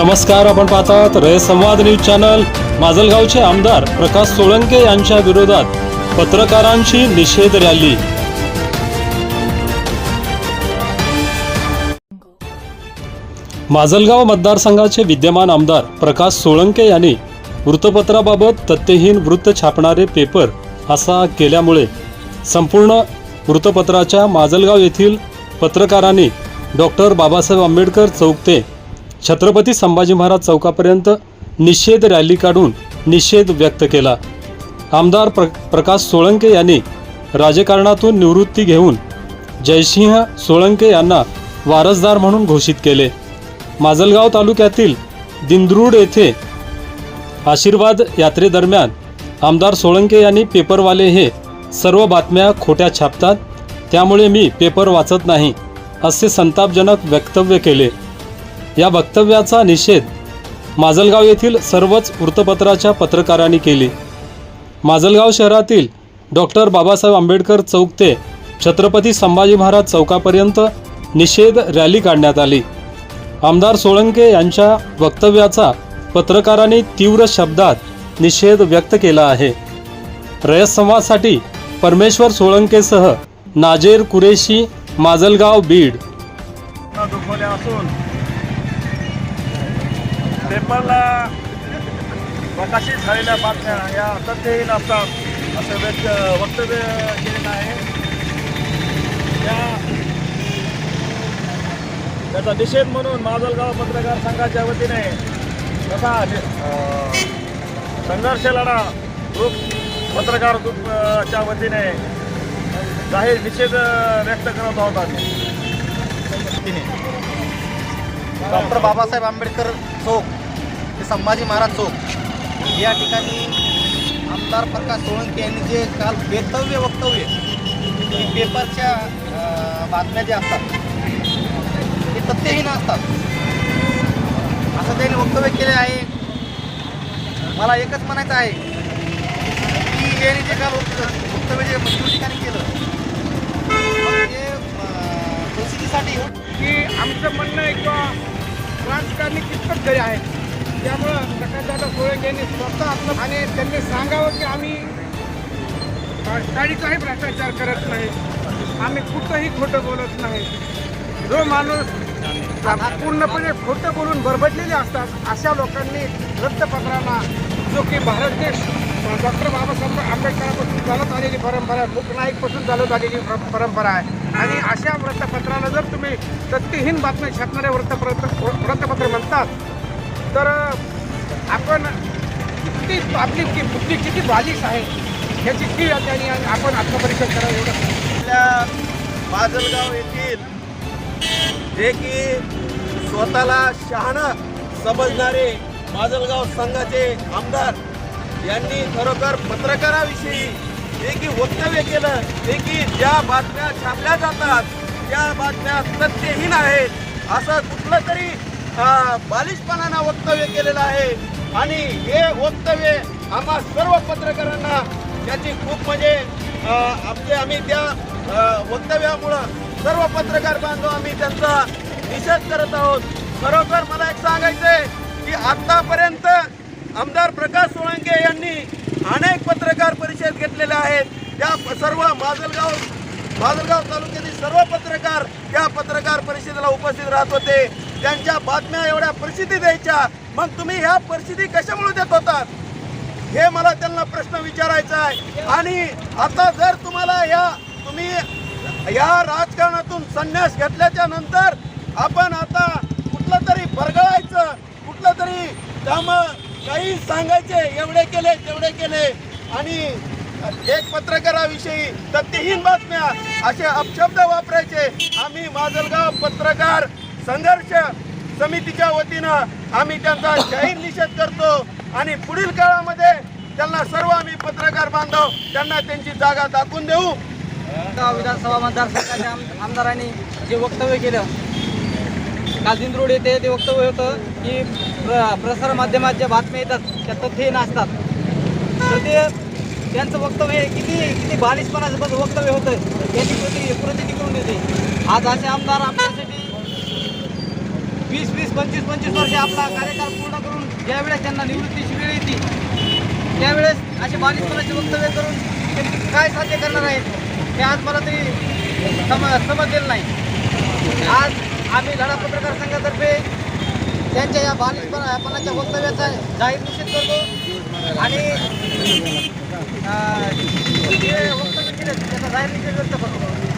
नमस्कार आपण पाहतात रय संवाद न्यूज चॅनल. माजलगावचे आमदार प्रकाश सोळंके यांच्या विरोधात पत्रकारांची निषेध रॅली. माजलगाव मतदारसंघाचे विद्यमान आमदार प्रकाश सोळंके यांनी वृत्तपत्राबाबत तथ्यहीन वृत्त छापणारे पेपर असा केल्यामुळे संपूर्ण वृत्तपत्राच्या माजलगाव येथील पत्रकारांनी डॉक्टर बाबासाहेब आंबेडकर चौक ते छत्रपती संभाजी महाराज चौकापर्यंत निषेध रॅली काढून निषेध व्यक्त केला. आमदार प्र प्रकाश सोळंके यांनी राजकारणातून निवृत्ती घेऊन जयसिंह सोळंके यांना वारसदार म्हणून घोषित केले. माजलगाव तालुक्यातील दिंद्रूड येथे आशीर्वाद यात्रेदरम्यान आमदार सोळंके यांनी पेपरवाले हे सर्व बातम्या खोट्या छापतात त्यामुळे मी पेपर वाचत नाही असे संतापजनक वक्तव्य केले. या वक्तव्याचा निषेध माजलगाव येथील सर्वच वृत्तपत्राच्या पत्रकारांनी केली. माजलगाव शहरातील डॉक्टर बाबासाहेब आंबेडकर चौक ते छत्रपती संभाजी महाराज चौकापर्यंत निषेध रॅली काढण्यात आली. आमदार सोळंके यांच्या वक्तव्याचा पत्रकारांनी तीव्र शब्दात निषेध व्यक्त केला आहे. रयत संवादसाठी परमेश्वर सोळंकेसह नाजेर कुरेशी माजलगाव बीड. दुखवल्या असून पेपरला प्रकाशित झालेल्या बातम्या या तथ्यहीन असतात असं व्यक्त वक्तव्य केलेलं आहे. या त्याचा निषेध म्हणून माजलगाव पत्रकार संघाच्या वतीने तसा संघर्ष लढा ग्रुप पत्रकार ग्रुपच्या वतीने जाहीर निषेध व्यक्त करत आहोत आम्ही. डॉक्टर बाबासाहेब आंबेडकर चौक. संभाजी महाराज चौक. या ठिकाणी आमदार प्रकाश सोळंके यांनी जे काल बेतव्य वक्तव्य की पेपरच्या बातम्या ज्या असतात ते तथ्यहीन असतात. असं त्यांनी वक्तव्य केले आहे. मला एकच म्हणायचं आहे की यांनी जे काल वक्तव्य जे ठिकाणी केलं की आमचं म्हणणं एक राजकारणी कितपत घरी आहे त्यामुळं प्रकाशदादा सोळंके यांनी स्वतः आपलं आणि त्यांनी सांगावं की आम्ही काहीचाही भ्रष्टाचार करत नाही. आम्ही कुठंही खोटं बोलत नाही. जो माणूस पूर्णपणे खोटं बोलून बरबडलेले असतात अशा लोकांनी वृत्तपत्रांना जो की भारत देश डॉक्टर बाबासाहेब आंबेडकरांपासून चालत आलेली परंपरा आहे मूकनाईकपासून चालत आलेली पर- परंपरा आहे. आणि अशा वृत्तपत्राला जर तुम्ही तथ्यहीन बातम्या छापणारे वृत्तपत्र वृत्तपत्र म्हणतात तर आपण किती आपली की बुद्धी किती बालिश आहे ह्याची ती त्यांनी आपण आत्मपरीक्षण करावं एवढं आपल्या माजलगाव येथील जे की स्वतःला शहाणं समजणारे माजलगाव संघाचे आमदार यांनी खरोखर पत्रकाराविषयी जे की वक्तव्य केलं जे की ज्या बातम्या छापल्या जातात त्या बातम्या सत्यहीन आहेत असं कुठलं तरी बालिशपणानं वक्तव्य केलेलं आहे. आणि हे वक्तव्य आम्हा सर्व पत्रकारांना त्याची खूप म्हणजे आपले आम्ही त्या वक्तव्यामुळं सर्व पत्रकार बांधव आम्ही त्यांचा निषेध करत आहोत. खरोखर मला एक सांगायचंय की आतापर्यंत आमदार प्रकाश सोळंके यांनी अनेक पत्रकार परिषद घेतलेल्या आहेत. त्या सर्व माजलगाव माजलगाव तालुक्यातील सर्व पत्रकार त्या पत्रकार परिषदेला उपस्थित राहत होते. त्यांच्या बातम्या एवढ्या प्रसिद्धी द्यायच्या. मग तुम्ही ह्या परिस्थिती कशामुळे देत होतात? हे मला त्यांना प्रश्न विचारायचा आहे. आणि आता जर तुम्हाला या तुम्ही या राजकारणातून संन्यास घेतल्याच्या नंतर आपण आता कुठलं तरी बरगळायचं कुठलं तरी कामं काही सांगायचे एवढे केले तेवढे केले. आणि एक पत्रकाराविषयी तथ्यहीन बातम्या असे अपशब्द वापरायचे. आम्ही माजलगाव पत्रकार संघर्ष समितीच्या वतीनं आम्ही त्यांचा जाहीर निषेध करतो आणि पुढील काळामध्ये त्यांना सर्व आम्ही पत्रकार बांधव त्यांना त्यांची जागा दाखवून देऊ. गाव विधानसभा मतदारसंघाच्या आम- आमदारांनी जे वक्तव्य केलं काल रोड येथे ते वक्तव्य होतं की प्र प्रसार माध्यमात ज्या बातम्या येतात त्या तथ्यहीन असतात तर ते त्यांचं वक्तव्य हे किती किती बालिशपणाचं वक्तव्य होतं याची प्रति प्रतिती करून देते. आज असे आमदार आमच्यासाठी वीस वीस पंचवीस पंचवीस वर्ष आपला कार्यकाळ पूर्ण करून ज्यावेळेस त्यांना निवृत्तीची वेळ येते त्यावेळेस असे बालिशपणाचे वक्तव्य करून ते काय साध्य करणार आहेत हे आज मला तरी सम समजलेलं नाही. आज आम्ही लढा पत्रकार संघातर्फे त्यांच्या या बालिशपणाच्या वक्तव्याचा जाहीर निषेध करतो आणि जे वक्तव्य केलं त्याचा जाहीर निषेध व्यक्त करतो.